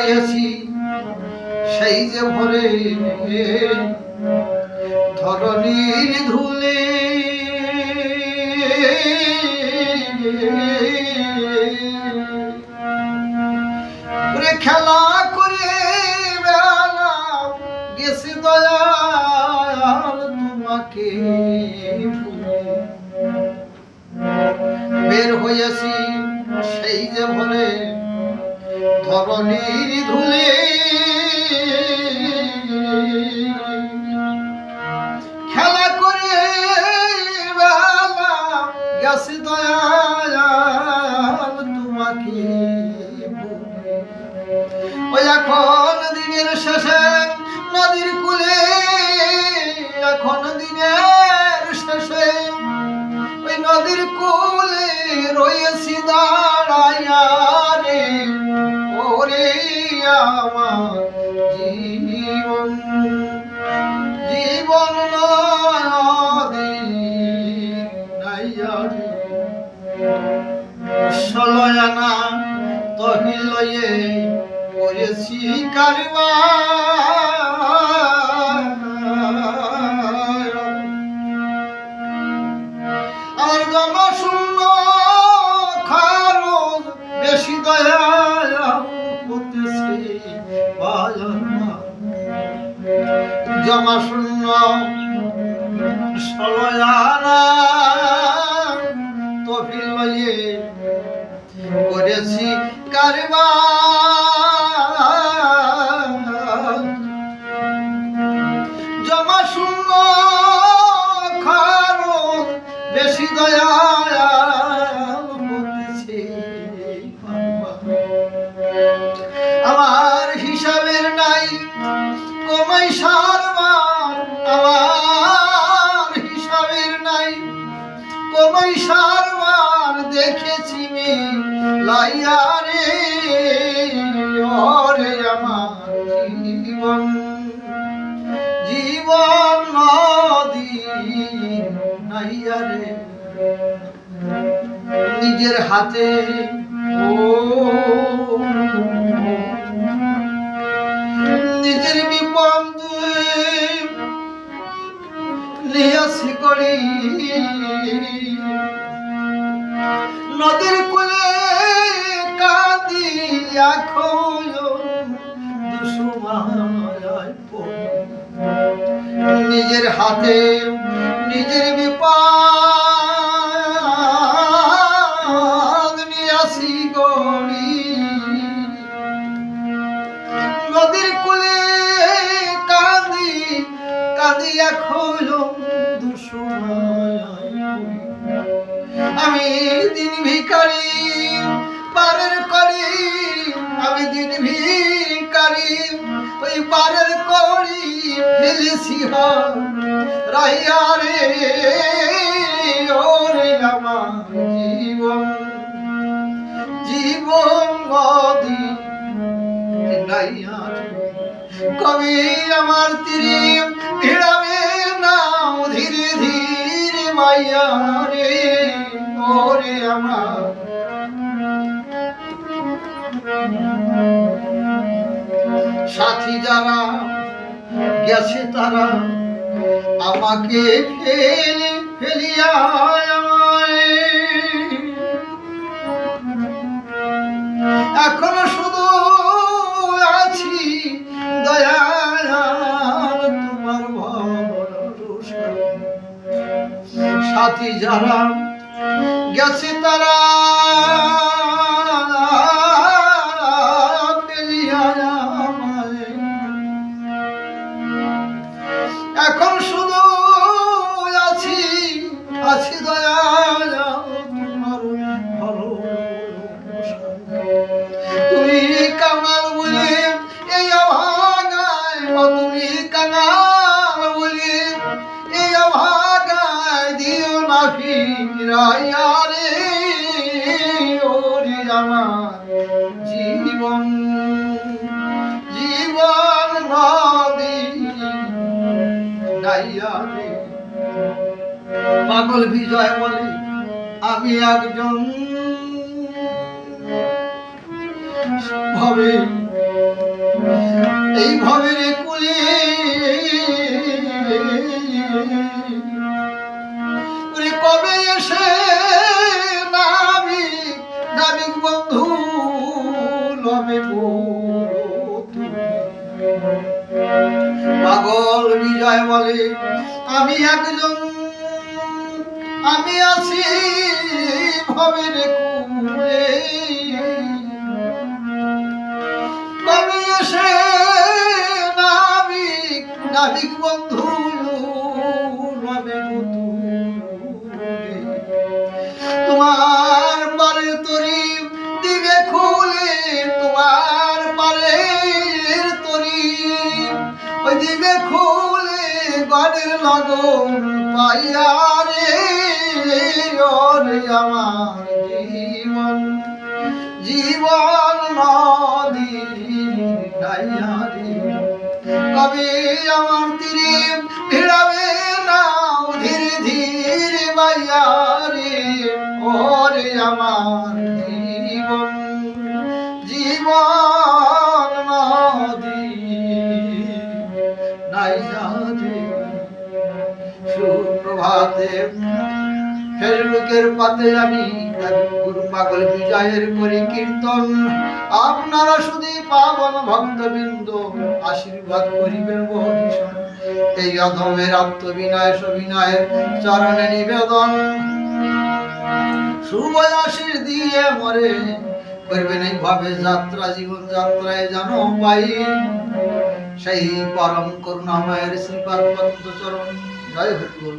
হয়েছি সেই যে ভরে ধরণীর ধুলে খেলা করে বেলা গেছে দয়াল তোমাকে বের হয়েছি সেই যে ভরে ধরণীর ধুলে। খেলা করে গেছে দয়াল তোমাকে ওই এখন দিনের শেষে নদীর কুলে, এখন দিনের শেষে ওই নদীর কুলে রয়েছি দাঁড়াইয়া আর জমা শূন্য খারজ বেশি দয়া জমাশূন্য জমা বেশি দয়া আমার হিসাবের নাই কমাই সারবার। আমার হিসাবের নাই কমাই সারবার। দেখেছি মে লাইয়া রে আমার জীবন। জীবন নাইয়া রে। নিজের হাতে ও নিজের বিপদ লিয়াছি করি। নদীর কুলে কাঁদি নিজের হাতে নিজের বিপদ ওই পারের করি ফেলেছি রাইয়া রে, ওরে আমার জীবন। জীবন নদী নাইয়া রে কবি আমার তীরে ভিড়াবে না, ধীরে ধীরে মাইয়া রে, ওরে আমার। সাথী যারা গেছে তারা আমাকে ফেলে ফেলিয়া এখনও শুধু আছি দয়া তোমার সাথী যারা ছায়ারে ওরে আমার জীবন জীবন নদী নাইয়ারে পাগল বিজয় বলে, আমি একজন। ভবে, এই ভবের কুলিয়ে পাগল বিজয় বলে আমি একজন আমি আছি ভবের কুলে কবি এসে নাবিক নাবিক বন্ধু গড়ের লগন পাইয়া রে আমার জীবন। জীবন নদী কবি আমার তীরে ভিড়াবে সবিনয়ের চরণে নিবেদন। সুবয়াসীর দিয়ে মরে করবেন এইভাবে যাত্রা, জীবন যাত্রায় যেন পাই। সেই পরম করুণাময়ের শ্রীপাদ চরণ 哪有很多。